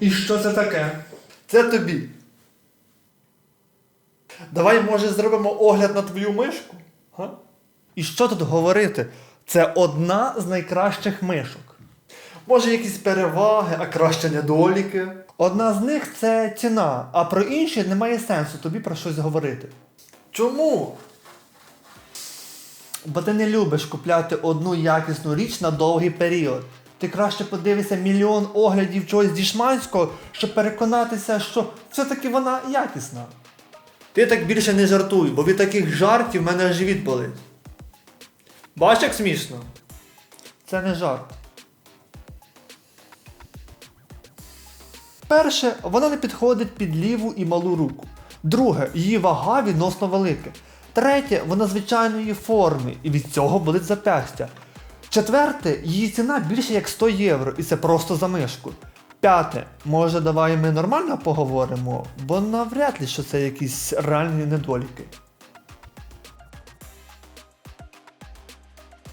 І що це таке? Це тобі. Давай, може, зробимо огляд на твою мишку? Га? І що тут говорити? Це одна з найкращих мишок. Може, якісь переваги, а краще недоліки. Одна з них це ціна, а про інші немає сенсу тобі про щось говорити. Чому? Бо ти не любиш купляти одну якісну річ на довгий період. Ти краще подивишся мільйон оглядів чогось дішманського, щоб переконатися, що все-таки вона якісна. Ти так більше не жартуй, бо від таких жартів мене живіт болить. Бач, як смішно? Це не жарт. Перше, вона не підходить під ліву і малу руку. Друге, її вага відносно велика. Третє, вона звичайної форми, і від цього болить запястя. Четверте, її ціна більше як 100 євро, і це просто за мишку. П'яте, може давай ми нормально поговоримо, бо навряд ли що це якісь реальні недоліки.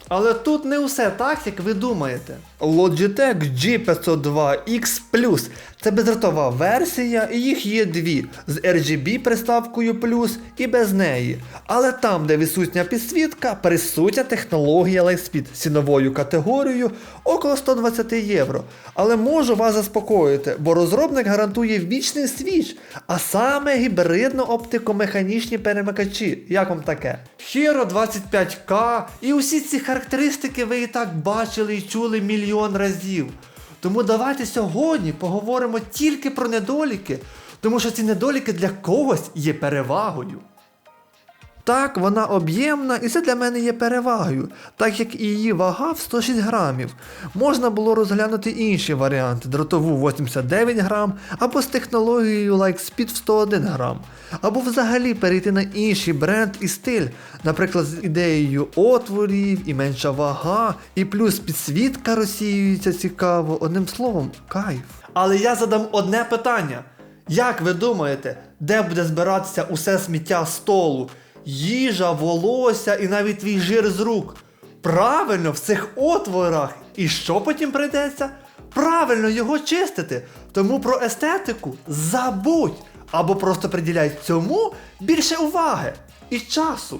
Але тут не усе так, як ви думаєте. Logitech G502X Plus це бездротова версія, і їх є дві з RGB приставкою плюс і без неї. Але там, де відсутня підсвітка, присутня технологія Lightspeed з ціновою категорією около 120 євро. Але можу вас заспокоїти, бо розробник гарантує вічний свіч, а саме гібридно-оптикомеханічні перемикачі. Як вам таке? Hero 25K і усі ці характеристики ви і так бачили і чули мільйон разів. Тому давайте сьогодні поговоримо тільки про недоліки, тому що ці недоліки для когось є перевагою. Так, вона об'ємна і це для мене є перевагою, так як і її вага в 106 грамів. Можна було розглянути інші варіанти дротову 89 грам або з технологією Lightspeed в 101 грам, або взагалі перейти на інший бренд і стиль, наприклад, з ідеєю отворів і менша вага, і плюс підсвітка розсіюється цікаво, одним словом, кайф. Але я задам одне питання. Як ви думаєте, де буде збиратися усе сміття столу? Їжа, волосся і навіть твій жир з рук. Правильно, в цих отворах. І що потім прийдеться? Правильно його чистити. Тому про естетику забудь. Або просто приділяй цьому більше уваги і часу.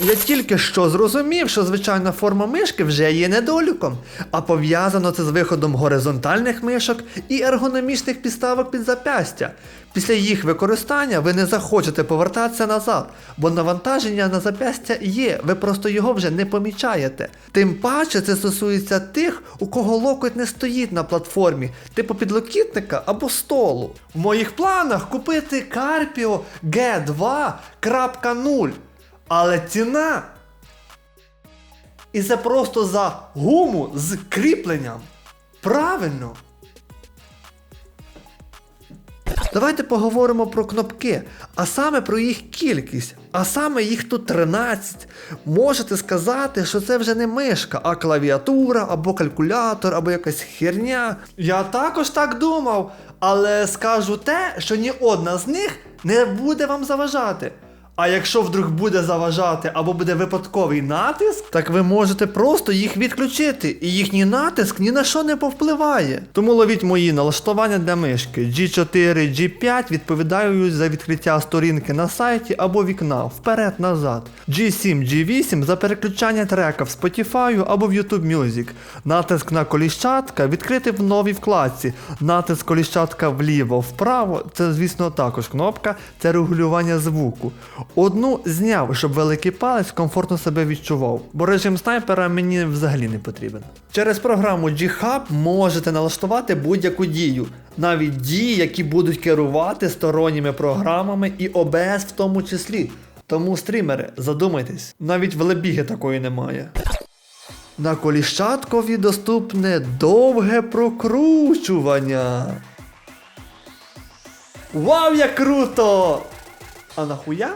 Я тільки що зрозумів, що звичайна форма мишки вже є недоліком, а пов'язано це з виходом горизонтальних мишок і ергономічних підставок під запястя. Після їх використання ви не захочете повертатися назад, бо навантаження на запястя є, ви просто його вже не помічаєте. Тим паче це стосується тих, у кого локоть не стоїть на платформі, типу підлокітника або столу. В моїх планах купити Carpio G2.0. Але ціна. І це просто за гуму з кріпленням. Правильно. Давайте поговоримо про кнопки, а саме про їх кількість. А саме їх тут 13. Можете сказати, що це вже не мишка, а клавіатура, або калькулятор, або якась херня. Я також так думав, але скажу те, що ні одна з них не буде вам заважати. А якщо вдруг буде заважати або буде випадковий натиск, так ви можете просто їх відключити, і їхній натиск ні на що не повпливає. Тому ловіть мої налаштування для мишки. G4, G5 відповідають за відкриття сторінки на сайті або вікна вперед-назад. G7, G8 за переключання трека в Spotify або в YouTube Music. Натиск на коліщатка відкрити в новій вкладці. Натиск коліщатка вліво-вправо це, звісно, також кнопка, це регулювання звуку. Одну зняв, щоб великий палець комфортно себе відчував, бо режим снайпера мені взагалі не потрібен. Через програму G-Hub можете налаштувати будь-яку дію, навіть дії, які будуть керувати сторонніми програмами і OBS в тому числі. Тому стрімери, задумайтесь, навіть в лебіги такої немає. На коліщаткові доступне довге прокручування. Вау, як круто! А нахуя?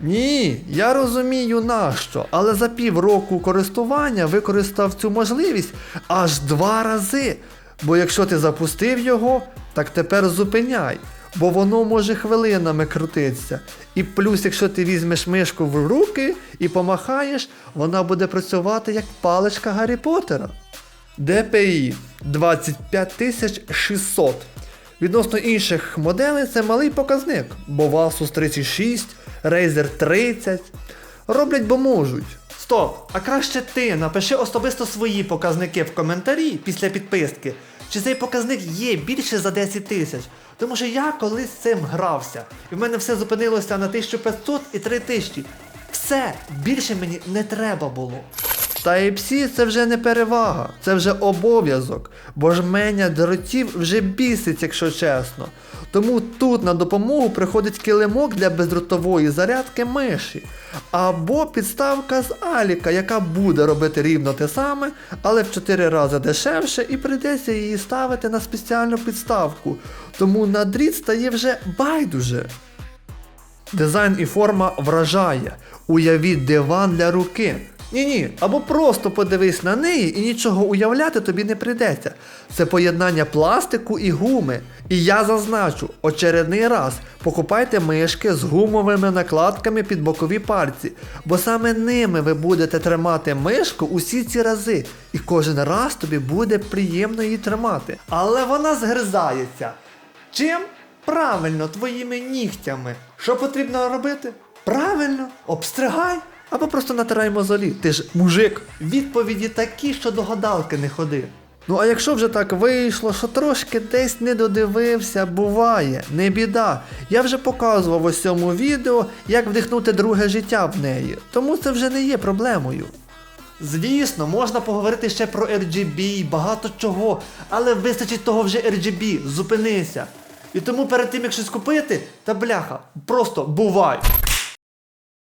Ні, я розумію нащо, але за півроку користування використав цю можливість аж два рази. Бо якщо ти запустив його, так тепер зупиняй, бо воно може хвилинами крутитися. І плюс, якщо ти візьмеш мишку в руки і помахаєш, вона буде працювати як паличка Гаррі Поттера. DPI 25600. Відносно інших моделей це малий показник, бо в Asus 36, Razer 30 роблять, бо можуть. Стоп! А краще ти напиши особисто свої показники в коментарі після підписки. Чи цей показник є більше за 10 тисяч? Тому що я колись цим грався. І в мене все зупинилося на 1500 і 3000. Все, більше мені не треба було. Type-C це вже не перевага, це вже обов'язок, бо жменя дротів вже бісить, якщо чесно. Тому тут на допомогу приходить килимок для бездротової зарядки миші. Або підставка з Аліка, яка буде робити рівно те саме, але в 4 рази дешевше і прийдеться її ставити на спеціальну підставку. Тому на дріт стає вже байдуже. Дизайн і форма вражає. Уявіть диван для руки. Ні-ні, або просто подивись на неї і нічого уявляти тобі не прийдеться. Це поєднання пластику і гуми. І я зазначу, очередний раз покупайте мишки з гумовими накладками під бокові пальці, бо саме ними ви будете тримати мишку усі ці рази, і кожен раз тобі буде приємно її тримати. Але вона згризається. Чим? Правильно, твоїми нігтями. Що потрібно робити? Правильно, обстригай. Або просто натирай мозолі. Ти ж мужик. Відповіді такі, що до гадалки не ходи. Ну а якщо вже так вийшло, що трошки десь не додивився, буває, не біда. Я вже показував у цьому відео, як вдихнути друге життя в неї, тому це вже не є проблемою. Звісно, можна поговорити ще про RGB багато чого, але вистачить того вже RGB, зупинися. І тому перед тим, як щось купити, та бляха, просто бувай.